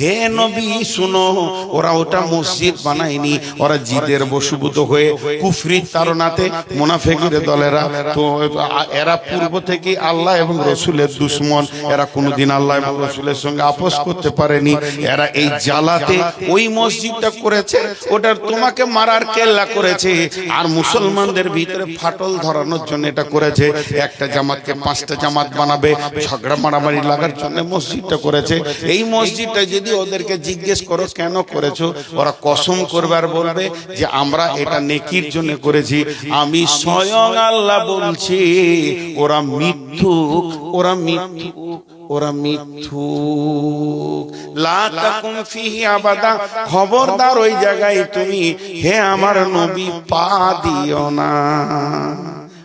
হে নবী, শুনো, ওরা ওটা মসজিদ বানায়নি। ওরা জিদের বশীভূত হয়ে কুফরির তারনাতে মুনাফেকের দলেরা তো, এরা পূর্ব থেকে আল্লাহ এবং রসুলের দুশ্মন। এরা কোনোদিন আল্লাহ এবং রসুলের সঙ্গে আপোষ করতে পারেনি। এরা এই জ্বালাতে ওই মসজিদটা করেছে, ওটার তোমাকে মারার কেল্লা করেছে। আর মুসলমানদের ভিতরে ফাটল ধরানোর জন্য এটা করেছে। একটা জামাতকে পাঁচটা জামাত বানাবে, ঝগড়া মারামারি লাগার জন্য মসজিদটা করেছে। এই মসজিদটা যদি ওদেরকে জিজ্ঞেস করো, কেন করেছ? ওরা কসম করবে আর বলবে যে, আমরা এটা নেকির জন্য করেছি। আমি স্বয়ং আল্লাহ বলছি, ওরা মিথ্যুক, ওরা ওরা আবাদা। খবরদার ওই জায়গায় তুমি। হে আমার নবী, পা দিও না।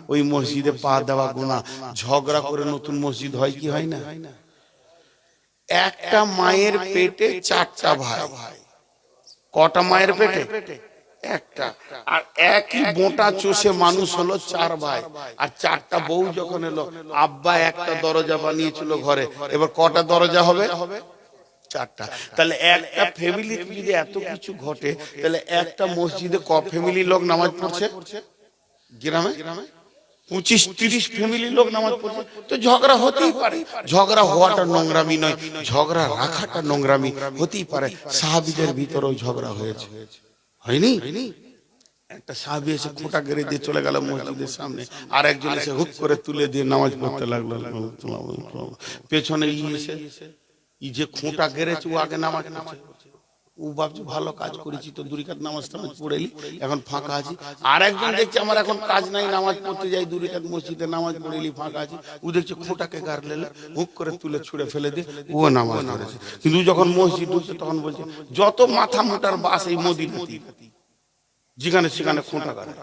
ওই মসজিদে পা দেওয়া গুণা ঝগড়া করে নতুন মসজিদ হয় কি হয় না? একটা মায়ের পেটে চারটা ভাই। কটা মায়ের পেটে? একটা। আর একই মোটা চষে মানুষ হলো চার ভাই। আর চারটা বউ যখন এলো, আব্বা একটা দরজা বানিয়েছিল ঘরে। এবার কটা দরজা হবে? চারটা। তাহলে একটা ফ্যামিলি যদি এত কিছু ঘটে, তাহলে একটা মসজিদে ক ফ্যামিলি লোক নামাজ পড়ছে? গ্রামে? পঁচিশ, তিরিশ ফ্যামিলি লোক নামাজ পড়ছে। তো ঝগড়া হতেই পারে। ঝগড়া হওয়াটা নোংরামি নয়, ঝগড়া রাখাটা নোংরামি হতেই পারে। সাহাবিদের ভিতরেও ঝগড়া হয়েছে। হয়নি? একটা সাহাবি এসে খোঁটা গেড়ে দিয়ে চলে গেল মসজিদের সামনে। আর একজন এসে হুক করে তুলে দিয়ে নামাজ পড়তে লাগল। পেছনে ই এসে ই যে খোঁটা গেড়েছে, ও আগে নামাজ পড়ছে। ও ভাবছে ভালো কাজ করেছি তো দুই কাত নামাজ টামাজ পড়েলি এখন ফাঁকা আছি। আর একজন দেখছে আমার এখন কাজ নাই নামাজ পড়তে যাই দুই কাত মসজিদে নামাজ পড়েলি ফাঁকা আছে। ও দেখছে খোঁটাকে গার লেলে হুক করে তুলে ছুঁড়ে ফেলে দিয়ে ও নামাজ পড়েছে। কিন্তু যখন মসজিদ ঢুকছে তখন বলছে যত মাথা মোটার বাস এই মদিনাতি যেখানে সেখানে খোঁটা গাড়ে।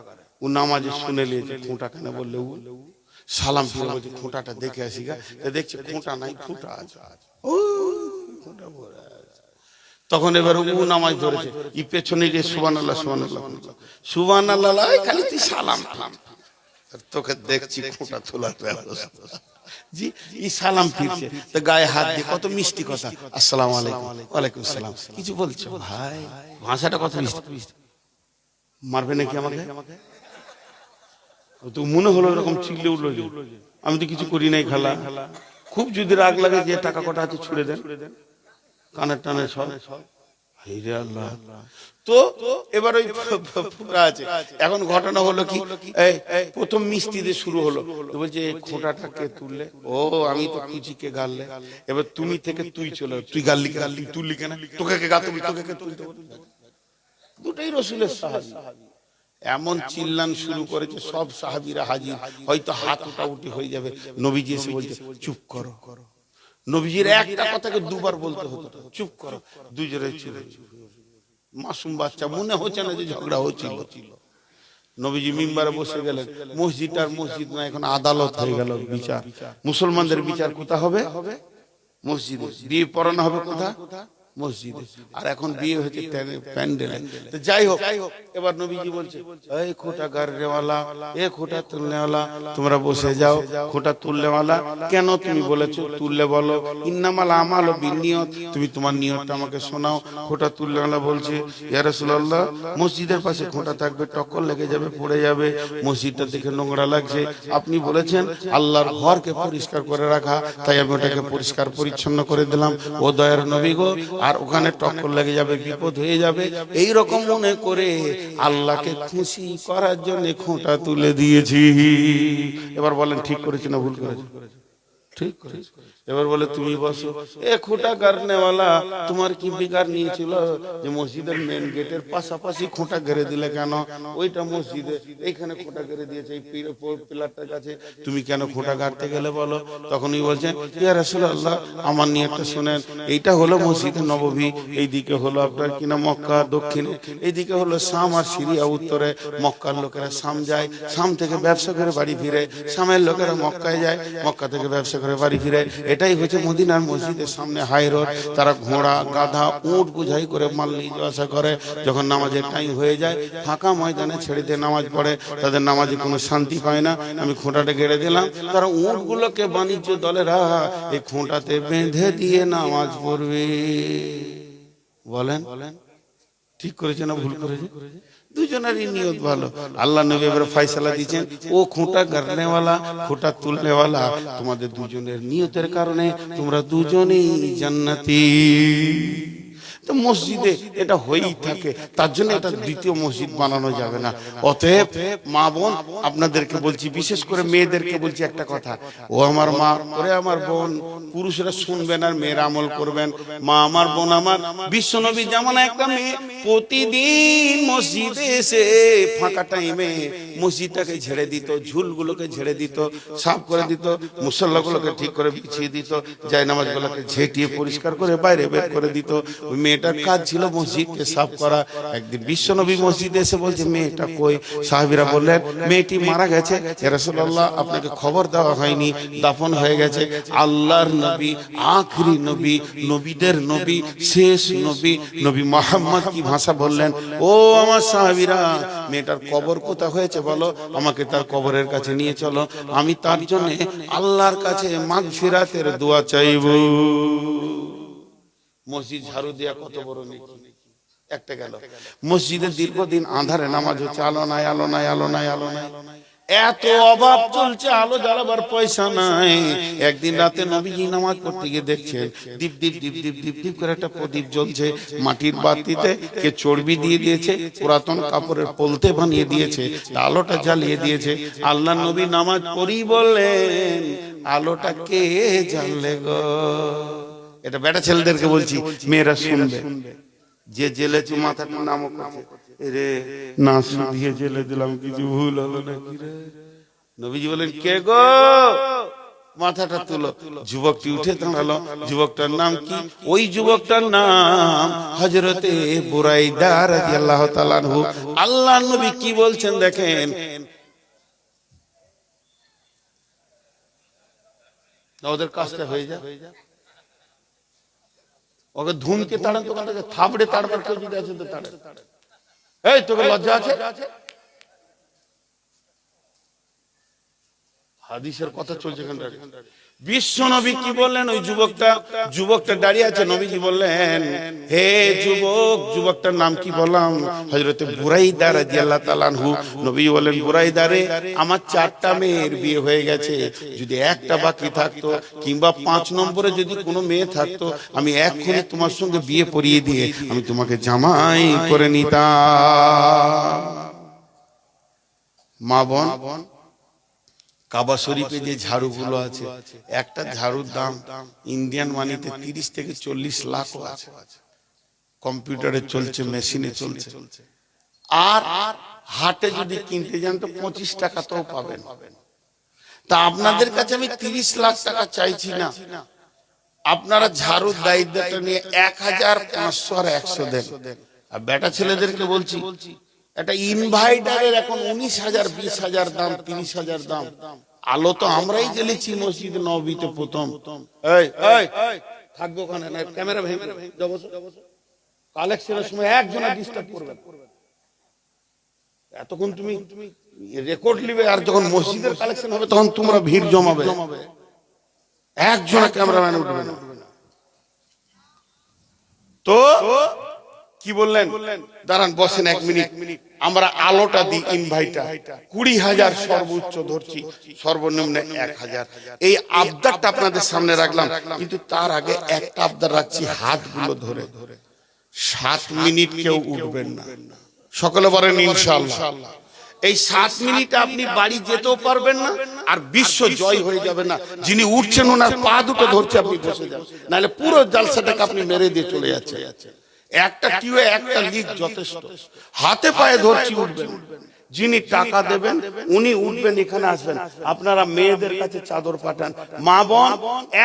ও নামাজে শুনে নিয়েছে খোঁটা কেন বললে ও? সালাম ফিরে বলছে খোঁটাটা দেখে আসি গা। দেখছে খোঁটা নাই খোঁটা আছে। ও খোঁটা। তখন এবার ও নামাজ ধরেছে। ই পেছনে গিয়ে সুবান আল্লাহ সুবান আল্লাহ সুবান আল্লাহ খালি তুই সালাম সালাম তোকে দেখছি খোঁটা তোলার জি ই সালাম ফিরছে। তো গায়ে হাত দিয়ে কত মিষ্টি কথা। আসসালামু আলাইকুম। ওয়ালাইকুম আসসালাম কিছু বলছো? ভাই। ভাষাটা কত মিষ্টি? মারবে নাকি আমাকে? তো মনে হলো এরকম চিল্লে উঠল আমি তো কিছু করি নাই খালা। খুব যদি রাগ লাগে যে টাকা কটা আছে ছুড়ে দেন। কানের টানে সব। আল্লাহ। তো এবার ওই আছে। এখন ঘটনা হলো কি? প্রথম মিষ্টি দিয়ে শুরু হলো। বলছে এই খোঁটাটাকে তুললে? ও আমি তো কুচিকে গাললে এবার তুমি থেকে তুই চলে তুই গাল্লি গাল্লি তুললি কেন? তোকে কে গাতুমি তোকে কে তুলতে দুটাই রসুলের সাহাবি। এমন চিল্লান শুরু করেছে সব সাহাবিরা হাজির। হয়তো হাত উঠাউটি হয়ে যাবে। নবীজি এসে বলছে চুপ করো। করো। নবীজির একটা কথাকে দুবার বলতে হতো। চুপ করো। দুজনে ছিল মাসুম বাচ্চা মনে হচ্ছে না যে ঝগড়া হচ্ছিল। নবীজি মিম্বারে বসে গেলেন। মসজিদ আর মসজিদ না এখন আদালত হয়ে গেল বিচার। মুসলমানদের বিচার কোথা হবে? মসজিদে। বিয়ে পড়ানো হবে কোথা? মসজিদে। আর এখন বিয়ে হচ্ছে প্যান্ডেলে। তো যাই হোক এবার নবীজি বলছে এই খোটা গাড়নেওয়ালা এ খোটা তুলনেওয়ালা তোমরা বসে যাও খোটা তুললেওয়ালা কেন তুমি বলেছ তুললে বলো? ইন্নামাল আমাল বিনিয়ত তুমি তোমার নিয়তটা আমাকে শোনাও খোটা তুললেওয়ালা বলছে ইয়া রাসূলুল্লাহ মসজিদের পাশে খোটা থাকবে টক্কর লেগে যাবে পড়ে যাবে মসজিদটা দেখে নোংরা লাগছে আপনি বলেছেন আল্লাহর ঘরকে পরিষ্কার করে রাখা তাই আমি ওটাকে পরিষ্কার পরিচ্ছন্ন করে দিলাম ও দয়ার নবী গো আর ওখানে টক্কর লেগে যাবে বিপদ হয়ে যাবে। এই রকম মনে করে আল্লাহকে খুশি করার জন্য খোঁটা তুলে দিয়েছি। এবার বলেন ঠিক করেছি না ভুল করেছি। ঠিক এবার বলে তুমি বসো। এ খোঁটা গাড়নেওয়ালা তোমার কি বিকার নিয়েছিল? যে মসজিদের মেন গেটের পাশাপাশি খোঁটা গেড়ে দিলে কেন? ওইটা মসজিদে এইখানে খোঁটা গেড়ে দিয়েছে এই পিলারটার কাছে। তুমি কেন খোঁটা গাড়তে গেলে বলো? তখনই বলছেন ইয়া রাসূলুল্লাহ আমার নিয়তটা শুনেন এইটা হলো মসজিদে নববী এইদিকে হলো আপনার কিনা মক্কা দক্ষিণে এইদিকে হলো শাম আর সিরিয়া উত্তরে মক্কার লোকেরা শাম যায় শাম থেকে ব্যবসা করে বাড়ি ফিরে শামের লোকেরা মক্কায় যায় মক্কা থেকে ব্যবসা করে বাড়ি ফিরে, এটাই হচ্ছে মদিনার মসজিদের সামনে হাই রোড তারা ঘোড়া, গাধা, উঁট বুঝাই করে মাল নিয়ে আসা করে। যখন নামাজের টাইম হয়ে যায়, ফাঁকা ময়দানে ছেড়ে দিয়ে নামাজ পড়ে। তাদের নামাজে কোনো শান্তি পায় না। আমি খোঁটাটা গেড়ে দিলাম। তারা উঁটগুলোকে বাণিজ্য দলেরা এই খোঁটাতে বেঁধে দিয়ে নামাজ পড়বে। বলেন বলেন? ঠিক করেছে না ভুল করেছে? দুজনেরই নিয়ত ভালো। আল্লাহ নবী এবার ফয়সালা দিয়েছেন ও খোঁটা গাড়নেওয়ালা খোঁটা তুলনেওয়ালা তোমাদের দুজনের নিয়তের কারণে তোমরা দুজনেই জান্নাতি। তো মসজিদে এটা হয়েই থাকে। তার জন্য এটা দ্বিতীয় মসজিদ বানানো যাবে না। অতএব মা বোন, আপনাদেরকে বলছি, বিশেষ করে মেয়েদেরকে বলছি একটা কথা। ও আমার মা, ওরে আমার বোন, পুরুষরা শুনবেন আর মেয়েরা আমল করবেন। মা আমার বোন আমার, বিশ্বনবী যেমন একটা মেয়ে, প্রতিদিন মসজিদে এসে ফাঁকা টাইমে মসজিদটাকে ঝেড়ে দিত, ঝুলগুলোকে ঝেড়ে দিত, সাফ করে দিত, মুসল্লাগুলোকে ঠিক করে বিছিয়ে দিত জায় নামাজগুলোকে ঝেঁটিয়ে পরিষ্কার করে বাইরে বের করে দিত। ওই মেয়েটার কাজ ছিল মসজিদকে সাফ করা। একদিন বিশ্বনবী মসজিদে এসে বলছে, মেয়েটা কই? সাহাবিরা বললেন, মেয়েটি মারা গেছে। রাসূলুল্লাহ, আপনাকে খবর দেওয়া হয়নি, দাফন হয়ে গেছে। আল্লাহর নবী, আখরি নবী, নবীদের নবী, শেষ নবী নবী মোহাম্মদ কি ভাষা বললেন? ও আমার সাহাবিরা, মেয়েটার কবর কোথা হয়েছে বলো, আমাকে তার কবরের কাছে নিয়ে চলো। আমি তার জন্য আল্লাহর কাছে মাগফিরাতের দোয়া চাইব। মসজিদ ঝাড়ু দেয়া কত বড় নেকি। একটা গেল। মসজিদে দীর্ঘদিন আধারে নামাজ হচ্ছে, আলো নাই আলো নাই আলো নাই আলো নাই। এত অভাব চলছে, আলো জ্বালাবার পয়সা নাই। একদিন রাতে নবীজি নামাজ পড়তে গিয়ে দেখছেন, দীপ দীপ দীপ দীপ দীপ দীপ করে একটা প্রদীপ জ্বলছে। মাটির বাতিতে কে চর্বি দিয়ে দিয়েছে, পুরাতন কাপড়ের পলতে বানিয়ে দিয়েছে আলোটা জ্বালিয়ে দিয়েছে। আল্লাহ নবী নামাজ পড়ি বললেন, আলোটা কে জ্বাললে গো? এটা বেটা ছেলেদেরকে বলছি, মেয়েরা শুনবে। যে জেলে মাথাটা নামক না শুধিয়ে জেলে দিলাম, কিছু ভুল হলো রে? নবীজি বলেন, কে গো? মাথাটা তুলো। যুবকটি উঠে দাঁড়াল। যুবকটার নাম কি? ওই যুবকটার নাম হজরতে বুরাইদা রাদিয়াল্লাহু তাআলা আনহু। আল্লাহ নবী কি বলছেন দেখেন? ওদের কাজটা হয়ে যায় ওকে ধুমকে তাড়ান তো থাবড়ে তাড়বার কেউ যদি আছে তো তাড়ে এই তোকে লজ্জা আছে হাদিসের কথা চলছে বিশ্ব নবী কি বললেন? ওই যুবকটা যুবকটা দাঁড়িয়ে আছে নবীজি বললেন? হে যুবক যুবকটার নাম কি বললাম? হজরতে বুরাইদা রাদিয়াল্লাহু তাআলা আনহু। নবী বলেন বুরাইদারে আমার চারটা মেয়ের বিয়ে হয়ে গেছে। যদি একটা বাকি থাকতো কিংবা পাঁচ নম্বরে যদি কোনো মেয়ে থাকতো আমি এক্ষুনি তোমার সঙ্গে বিয়ে পড়িয়ে দিয়ে আমি তোমাকে জামাই করে নিতাম। মা বোন? কাবা শরীফে যে ঝাড়ুগুলো আছে একটা ঝাড়ুর দাম ইন্ডিয়ান মানিতে তিরিশ থেকে চল্লিশ লাখ আছে। কম্পিউটারে চলছে মেশিনে চলছে। আর আর হাটে যদি কিনতে যান তো পঁচিশ টাকা তো পাবেন। তা আপনাদের কাছে আমি তিরিশ লাখ টাকা চাইছি না। আপনারা ঝাড়ুর দায়িত্বটা নিয়ে এক হাজার পাঁচশো আর একশো দেন। আর বেটা ছেলেদেরকে বলছি একটা ইনভাইটারের এখন উনিশ হাজার, বিশ হাজার দাম, তিরিশ হাজার দাম। আলো তো আমরাই জ্বেলেছি মসজিদ নবীতে প্রথম। থাকব ওখানে। ক্যামেরা ভেঙে কালেকশনের সময় একজনে ডিস্টার্ব করবে। এতক্ষণ তুমি রেকর্ড নিবে, আর যখন মসজিদের কালেকশন হবে, তখন তোমরা ভিড় জমাবে। একজনে ক্যামেরাম্যান উঠবে না। তো কি বললেন? দাঁড়ান, বসেন এক মিনিট। আমরা আলোটা দিই ইনভাইটার কুড়ি হাজার সর্বোচ্চ ধরছি, সর্বনিম্ন এক হাজার। এই আবদারটা আপনাদের সামনে রাখলাম, কিন্তু তার আগে একটা আবদার রাখছি হাতগুলো ধরে। সাত মিনিট কেউ উঠবেন না। সকলে বলেন ইনশাল্লাহ এই সাত মিনিট আপনি বাড়ি যেতেও পারবেন না, আর বিশ্ব জয় হয়ে যাবে না। যিনি উঠছেন, ওনার পা দুটো ধরছে, আপনি বসে যান। নাহলে পুরো জালসাটাকে আপনি মেরে দিয়ে চলে যাচ্ছে একটা টিউবে একটা লিক যথেষ্ট। হাতে পায়ে ধরছি উঠবেন। যিনি টাকা দেবেন উনি উঠবেন এখানে আসবেন। আপনারা মেয়েদের কাছে চাদর পাঠান। মা বোন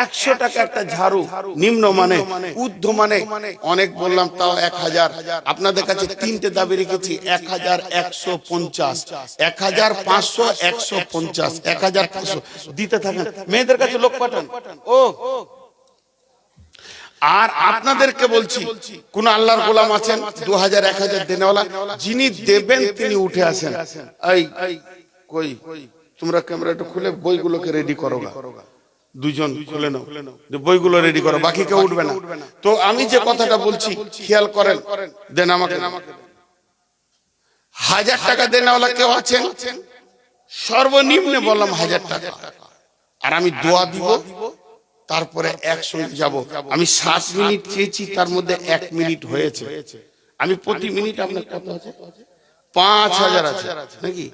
একশো টাকা একটা ঝাড়ু নিম্ন মানে ঊর্ধ্ব মানে অনেক বললাম তাও এক হাজার। আপনাদের কাছে তিনটে দাবি রেখেছি এক হাজার একশো পঞ্চাশ। এক হাজার পাঁচশো একশো পঞ্চাশ। এক হাজার পাঁচশো। দিতে থাকেন। মেয়েদের কাছে লোক পাঠান। ও আর আপনাদেরকে বলছি, কোন আল্লাহর গোলাম আছেন? দু হাজার এক হাজার দেনেওয়ালা, যিনি দেবেন তিনি উঠে আসেন। এই, কই? তোমরা ক্যামেরাটা খুলে বইগুলোকে রেডি করো দুজন খুলে নাও। বইগুলো রেডি করো, বাকি কেউ উঠবে না। তো আমি যে কথাটা বলছি, খেয়াল করেন, দেন আমাকে। হাজার টাকা দেনেওয়ালা কেউ আছেন? সর্বনিম্নে বললাম হাজার টাকা। আর আমি দোয়া দিব তারপরে একসঙ্গে যাব। আমি সাত মিনিট চেয়েছি তার মধ্যে এক মিনিট হয়েছে। আমি প্রতি মিনিট আপনার কত আছে? পাঁচ হাজার আছে। নাকি?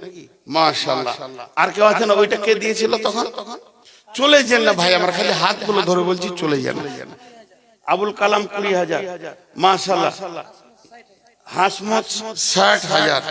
মাশাল্লাহ। আর কেউ আছে না ওইটা কে দিয়েছিল তখন? তখন? চলে যান না ভাই আমার খালি হাত হাতগুলো ধরে বলছি চলে যান। আবুল কালাম কুড়ি হাজার। মাশাল্লাহ। হাসমত ষাট হাজার।